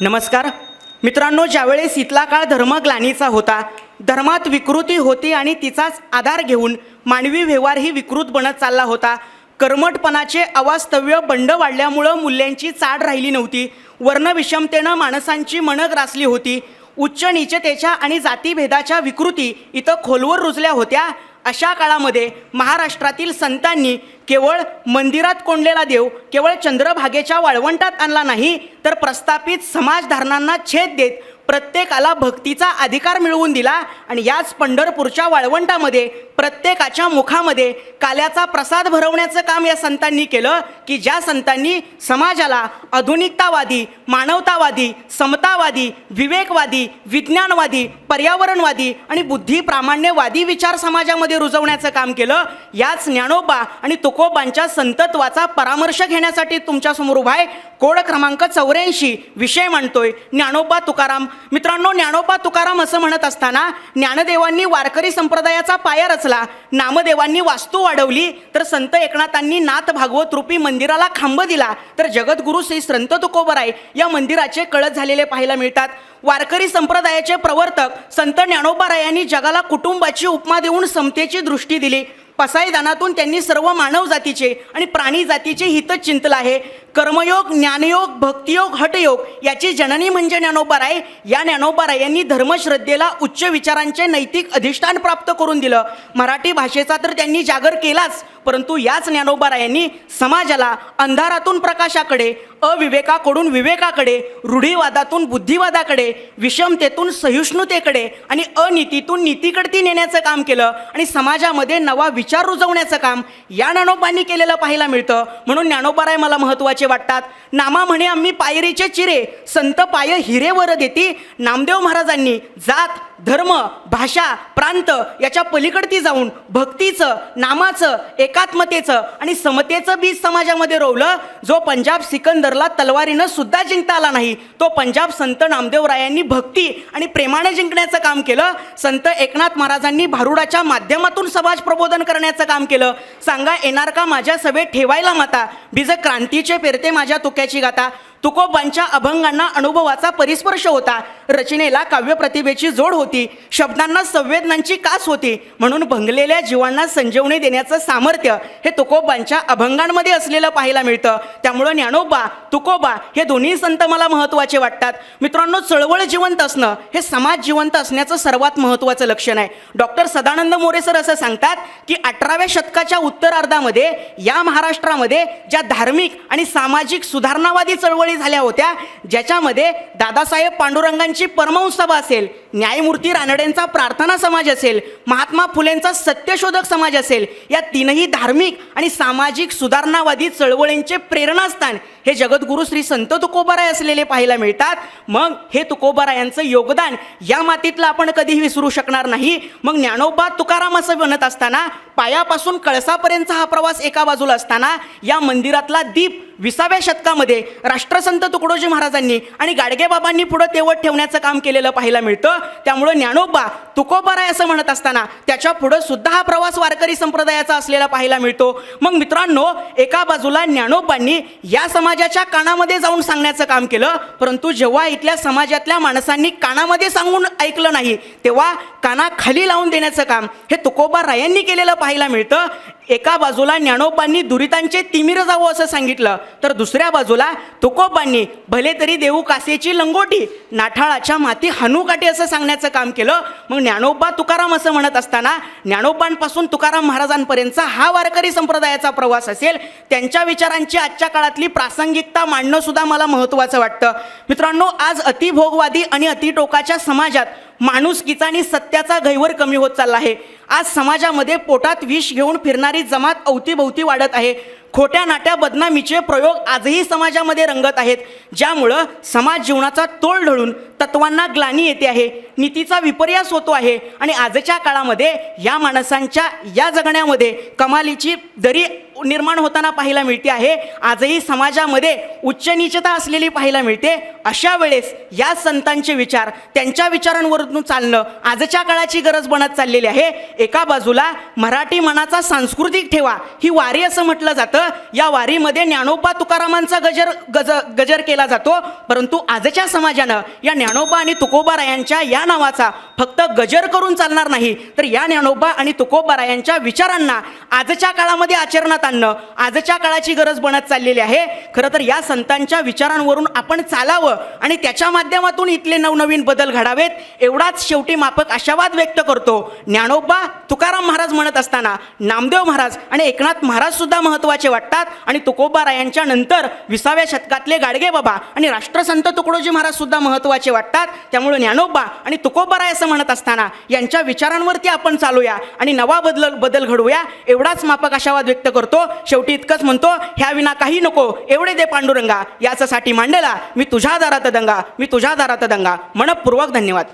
नमस्कार. मित्रांनो ज्यावेळेस इथला काळ धर्मग्लानीचा होता धर्मात विकृती होती आणि तिचाच आधार घेऊन मानवी व्यवहारही विकृत बनत चालला होता. कर्मटपणाचे अवास्तव्य बंड वाढल्यामुळं मूल्यांची चाड राहिली नव्हती. वर्णविषमतेनं माणसांची मनं ग्रासली होती. उच्च नीचतेच्या आणि जातीभेदाच्या विकृती इथं खोलवर रुजल्या होत्या. अशा काळामध्ये महाराष्ट्रातील संतांनी केवळ मंदिरात कोंडलेला देव केवळ चंद्रभागेच्या वाळवंटात आणला नाही तर प्रस्थापित समाजधारणांना छेद देत प्रत्येकाला भक्तीचा अधिकार मिळवून दिला आणि याच पंढरपूरच्या वाळवंटामध्ये प्रत्येकाच्या मुखामध्ये काल्याचा प्रसाद भरवण्याचं काम या संतांनी केलं की ज्या संतांनी समाजाला आधुनिकतावादी मानवतावादी समतावादी विवेकवादी विज्ञानवादी पर्यावरणवादी आणि बुद्धी प्रामाण्यवादी विचार समाजामध्ये रुजवण्याचं काम केलं याच ज्ञानोबा आणि तुकोबांच्या संतत्वाचा परामर्श घेण्यासाठी तुमच्यासमोर उभा आहे. कोड क्रमांक चौऱ्याऐंशी विषय म्हणतोय ज्ञानोबा तुकाराम मित्रांनो ज्ञानोबा तुकाराम असं म्हणत असताना ज्ञानदेवांनी वारकरी संप्रदायाचा पाया रचला नामदेवांनी वास्तू वाढवली तर संत एकनाथांनी नाथ भागवत रूपी मंदिराला खांब दिला तर जगद्गुरु श्री संत तुकोबराय या मंदिराचे कळत झालेले पाहायला मिळतात. वारकरी संप्रदायाचे प्रवर्तक संत ज्ञानोबारायांनी जगाला कुटुंबाची उपमा देऊन समतेची दृष्टी दिली. पसायदानातून त्यांनी सर्व मानव जातीचे आणि प्राणी जातीचे हितच चिंतलं आहे कर्मयोग ज्ञानयोग भक्तियोग हटयोग याची जननी म्हणजे ज्ञानोबाराय या ज्ञानोबाराय यांनी धर्मश्रद्धेला उच्च विचारांचे नैतिक अधिष्ठान प्राप्त करून दिलं. मराठी भाषेचा तर त्यांनी जागर केलाच परंतु याच ज्ञानोबारायांनी समाजाला अंधारातून प्रकाशाकडे अविवेकाकडून विवेकाकडे रूढीवादातून बुद्धिवादाकडे विषमतेतून सहिष्णुतेकडे आणि अनितीतून नीतीकडती नेण्याचं काम केलं आणि समाजामध्ये नवा विचार रुजवण्याचं काम या ज्ञानोबांनी केलेलं पाहायला मिळतं. म्हणून ज्ञानोबाराय मला महत्त्वाचे वाटतात. नामा म्हणे आम्ही पायरीचे चिरे संत पाय हिरेवर देती. नामदेव महाराजांनी जात धर्म भाषा प्रांत याच्या पलीकडती जाऊन भक्तीचं नामाचं एकात्मतेचं आणि समतेचं बीज समाजामध्ये रोवलं जो पंजाब सिकंदरला तलवारीनं सुद्धा जिंकता आला नाही तो पंजाब संत नामदेवरायांनी भक्ती आणि प्रेमाने जिंकण्याचं काम केलं संत एकनाथ महाराजांनी भारुडाच्या माध्यमातून समाज प्रबोधन करण्याचं काम केलं. सांगा येणार का माझ्या सभेत ठेवायला माता? बीज क्रांतीचे पेरते माझ्या तुक्याची गाता. तुकोबांच्या अभंगांना अनुभवाचा परिस्पर्श होता. रचनेला काव्य प्रतिभेची जोड होती. शब्दांना संवेदनांची कास होती. म्हणून भंगलेल्या जीवांना संजीवनी देण्याचं सामर्थ्य हे तुकोबांच्या अभंगांमध्ये असलेलं पाहायला मिळतं. त्यामुळं ज्ञानोबा तुकोबा हे दोन्ही संत मला महत्त्वाचे वाटतात. मित्रांनो चळवळ जिवंत असणं हे समाज जिवंत असण्याचं सर्वात महत्त्वाचं लक्षण आहे. डॉक्टर सदानंद मोरे सर असं सांगतात की अठराव्या शतकाच्या उत्तरार्धामध्ये या महाराष्ट्रामध्ये ज्या धार्मिक आणि सामाजिक सुधारणावादी चळवळी झाल्या होत्या ज्याच्यामध्ये दादासाहेब पांडुरंगांची परमहंस सभा असेल न्यायमूर्ती रानडेंचा प्रार्थना समाज असेल महात्मा फुलेंचा सत्यशोधक समाज असेल. या तीनही धार्मिक आणि सामाजिक सुधारणावादी चळवळींचे प्रेरणास्थान हे जगद्गुरू श्री संत तुकोबाराय असलेले पाहायला मिळतात. मग हे तुकोबारायांचं योगदान या मातीतलं आपण कधीही विसरू शकणार नाही. मग ज्ञानोबा तुकाराम असं म्हणत असताना पायापासून कळसापर्यंतचा हा प्रवास एका बाजूला असताना या मंदिरातला दीप विसाव्या शतकामध्ये राष्ट्रसंत तुकडोजी महाराजांनी आणि गाडगेबाबांनी पुढं तेवत ठेवण्याचं काम केलेलं पाहायला मिळतं. त्यामुळं ज्ञानोबा तुकोबाराय असं म्हणत असताना त्याच्या पुढं सुद्धा हा प्रवास वारकरी संप्रदायाचा असलेला पाहायला मिळतो. मग मित्रांनो एका बाजूला ज्ञानोबांनी या समाजाच्या कानामध्ये जाऊन सांगण्याचं काम केलं परंतु जेव्हा इथल्या समाजातल्या माणसांनी कानामध्ये सांगून ऐकलं नाही तेव्हा कानाखाली लावून देण्याचं काम हे तुकोबा रायांनी केलेलं पाहायला मिळतं. एका बाजूला ज्ञानोबांनी दुरितांचे तिमिर जावं असं सांगितलं तर दुसऱ्या बाजूला तुकोबांनी भले तरी देऊ कासेची लंगोटी नाठाळाच्या माती हनुकाटी असं सांगण्याचं काम केलं. मग ज्ञानोबा तुकाराम असं म्हणत असताना ज्ञानोबांपासून तुकाराम महाराजांपर्यंतचा हा वारकरी संप्रदायाचा प्रवास असेल त्यांच्या विचारांची आजच्या काळातली प्रासंगिकता मांडणंसुद्धा मला महत्त्वाचं वाटतं. मित्रांनो आज अतिभोगवादी आणि अतिटोकाच्या समाजात माणुसकीचा आणि सत्याचा गैवर कमी होत चालला आहे. आज समाजामध्ये पोटात विष घेऊन फिरणारी जमात अवतीभोवती वाढत आहे. खोट्या नाट्या बदनामीचे प्रयोग आजही समाजामध्ये रंगत आहेत. ज्यामुळं समाज जीवनाचा तोल ढळून तत्वांना ग्लानी येते आहे. नीतीचा विपर्यास होतो आहे आणि आजच्या काळामध्ये या माणसांच्या या जगण्यामध्ये कमालीची दरी निर्माण होताना पाहायला मिळते आहे. आजही समाजामध्ये उच्च निचता असलेली पाहायला मिळते. अशा वेळेस या संतांचे विचार त्यांच्या विचारांवरून चालणं आजच्या काळाची गरज बनत चाललेली आहे. एका बाजूला मराठी मनाचा सांस्कृतिक ठेवा ही वारी असं म्हटलं जातं. या वारीमध्ये ज्ञानोबा तुकारामांचा गजर गज गजर केला जातो. परंतु आजच्या समाजानं या ज्ञानोबा आणि तुकोबारायांच्या या नावाचा फक्त गजर करून चालणार नाही. तर या ज्ञानोबा आणि तुकोबारायांच्या विचारांना आजच्या काळामध्ये आचरणात आणणं आजच्या काळाची गरज बनत चाललेली आहे. खरं तर या संतांच्या विचारांवरून आपण चालावं आणि त्याच्या माध्यमातून इथले नवनवीन बदल घडावेत एवढाच शेवटी मापक आशावाद व्यक्त करतो. ज्ञानोबा तुकाराम महाराज म्हणत असताना नामदेव महाराज आणि एकनाथ महाराज सुद्धा महत्त्वाचे वाटतात आणि तुकोबारायांच्या नंतर विसाव्या शतकातले गाडगे बाबा आणि राष्ट्रसंत तुकडोजी महाराज सुद्धा महत्त्वाचे वाटतात. त्यामुळे ज्ञानोबा आणि तुकोबाराय असं म्हणत असताना यांच्या विचारांवरती आपण चालूया आणि नवा बदल बदल घडवूया एवढाच मापक आशावाद व्यक्त करतो. करतो शेवटी इतकंच म्हणतो ह्या विना काही नको एवढे दे पांडुरंगा याच्यासाठी मांडला मी तुझ्या दारात दंगा मी तुझ्या दारात दंगा. मनपूर्वक धन्यवाद.